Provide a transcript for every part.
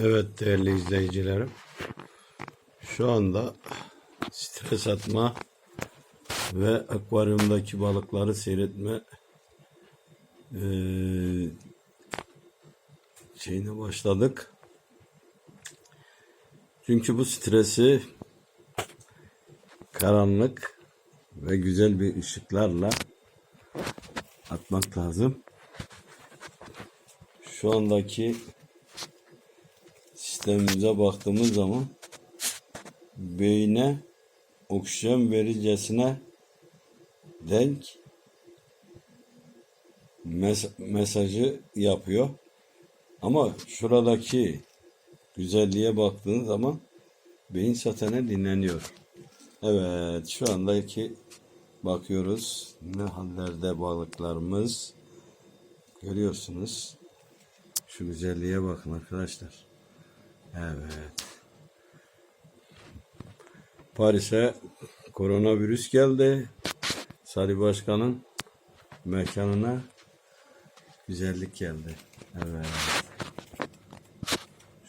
Evet değerli izleyicilerim. Şu anda stres atma ve akvaryumdaki balıkları seyretme eee, şeyine başladık. Çünkü bu stresi karanlık ve güzel bir ışıklarla atmak lazım. Şu andaki sistemimize baktığımız zaman beyne oksijen vericesine denk mes- mesajı yapıyor. Ama şuradaki güzelliğe baktığın zaman beyin satene dinleniyor. Evet şu andaki bakıyoruz ne hallerde balıklarımız görüyorsunuz. Şu güzelliğe bakın arkadaşlar. Evet. Paris'e koronavirüs geldi. Sarı Başkan'ın mekanına güzellik geldi. Evet.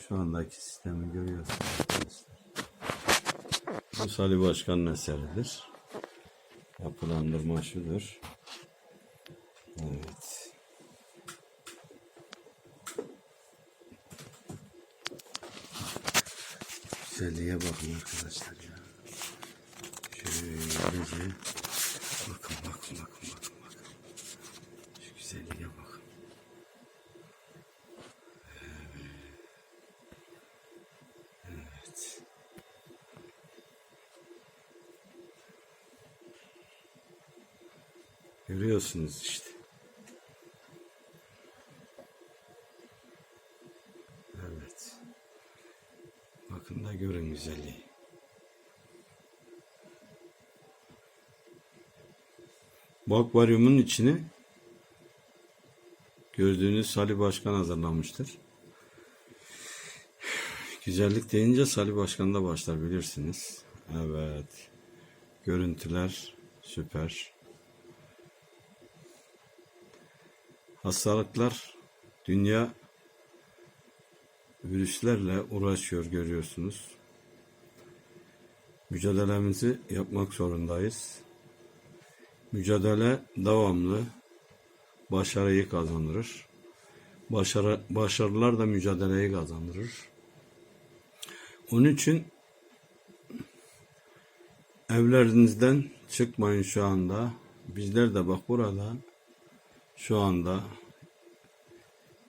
Şu andaki sistemi görüyorsunuz. Bu Salih Başkan'ın eseridir. Yapılandırma şudur. Evet. Güzelliğe bakın arkadaşlar ya. Şöylece bakın bakın bakın bakın bakın. Şu güzelliğe bakın. Evet. Görüyorsunuz işte. Evet. Bakın da görün güzelliği. Bu akvaryumun içini gördüğünüz Salih Başkan hazırlamıştır. Güzellik deyince Salih Başkan da başlar bilirsiniz. Evet. Görüntüler süper. Hastalıklar dünya virüslerle uğraşıyor görüyorsunuz. Mücadelemizi yapmak zorundayız. Mücadele devamlı başarıyı kazandırır. Başarı, başarılar da mücadeleyi kazandırır. Onun için evlerinizden çıkmayın şu anda. Bizler de bak burada şu anda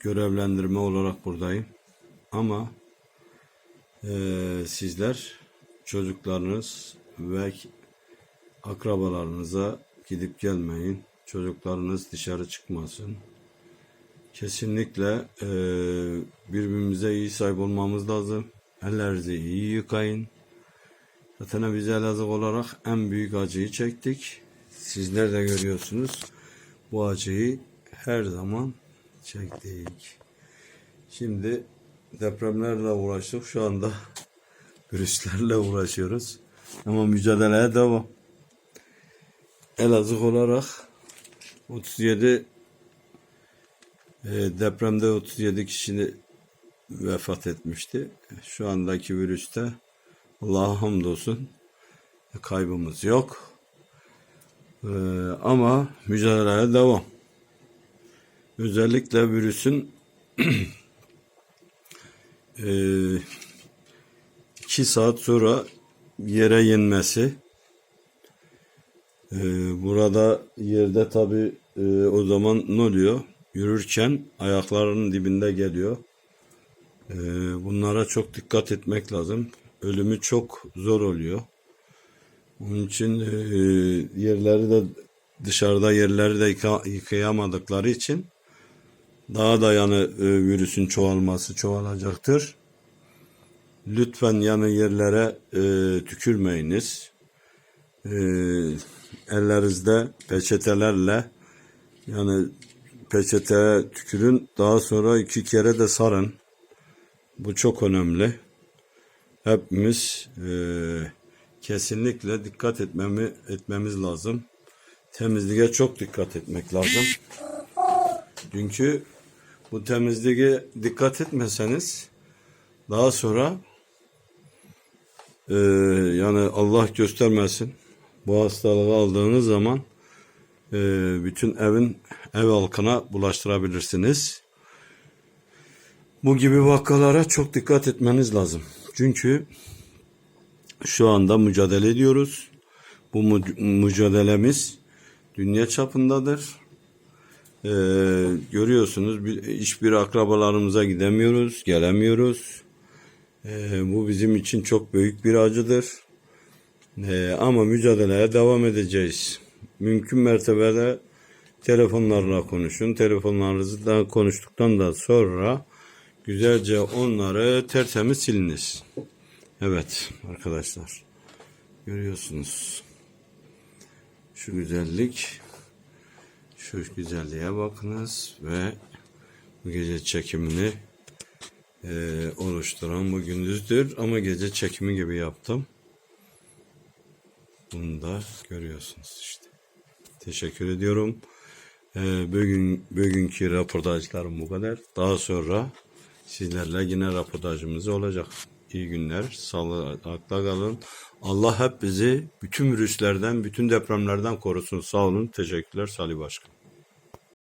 görevlendirme olarak buradayım. Ama eee, sizler çocuklarınız ve akrabalarınıza gidip gelmeyin. Çocuklarınız dışarı çıkmasın. Kesinlikle eee, birbirimize iyi sahip olmamız lazım. Ellerinizi iyi yıkayın. Zaten biz Elazığ olarak en büyük acıyı çektik. Sizler de görüyorsunuz. Bu acıyı her zaman çektik. Şimdi depremlerle uğraştık. Şu anda virüslerle uğraşıyoruz. Ama mücadeleye devam. Elazığ olarak 37 e, depremde 37 kişi vefat etmişti. Şu andaki virüste Allah'a hamdolsun kaybımız yok. E, ama mücadeleye devam. Özellikle virüsün e, iki saat sonra yere inmesi. E, burada yerde tabi o zaman ne oluyor? Yürürken ayaklarının dibinde geliyor. E, bunlara çok dikkat etmek lazım. Ölümü çok zor oluyor. Onun için e, yerleri de dışarıda yerleri de yıka, yıkayamadıkları için daha da yani e, virüsün çoğalması çoğalacaktır. Lütfen yanı yerlere e, tükürmeyiniz. E, ellerinizde peçetelerle yani peçeteye tükürün. Daha sonra iki kere de sarın. Bu çok önemli. Hepimiz e, kesinlikle dikkat etmemi, etmemiz lazım. Temizliğe çok dikkat etmek lazım. Çünkü bu temizliğe dikkat etmeseniz Daha sonra e, yani Allah göstermesin bu hastalığı aldığınız zaman e, bütün evin ev halkına bulaştırabilirsiniz. Bu gibi vakalara çok dikkat etmeniz lazım. Çünkü şu anda mücadele ediyoruz. Bu mücadelemiz dünya çapındadır. Ee, görüyorsunuz bir, hiçbir akrabalarımıza gidemiyoruz, gelemiyoruz. Ee, bu bizim için çok büyük bir acıdır. Ee, ama mücadeleye devam edeceğiz. Mümkün mertebede telefonlarla konuşun. Telefonlarınızla konuştuktan da sonra güzelce onları tertemiz siliniz. Evet arkadaşlar. Görüyorsunuz. Şu güzellik. Şu güzelliğe bakınız ve bu gece çekimini eee, oluşturan bu gündüzdür ama gece çekimi gibi yaptım. Bunu da görüyorsunuz işte. Teşekkür ediyorum. Eee, bugün bugünkü röportajlarım bu kadar. Daha sonra sizlerle yine röportajımız olacak. İyi günler, sağlıkla kalın. Allah hep bizi bütün virüslerden, bütün depremlerden korusun. Sağ olun, teşekkürler Salih Başkan.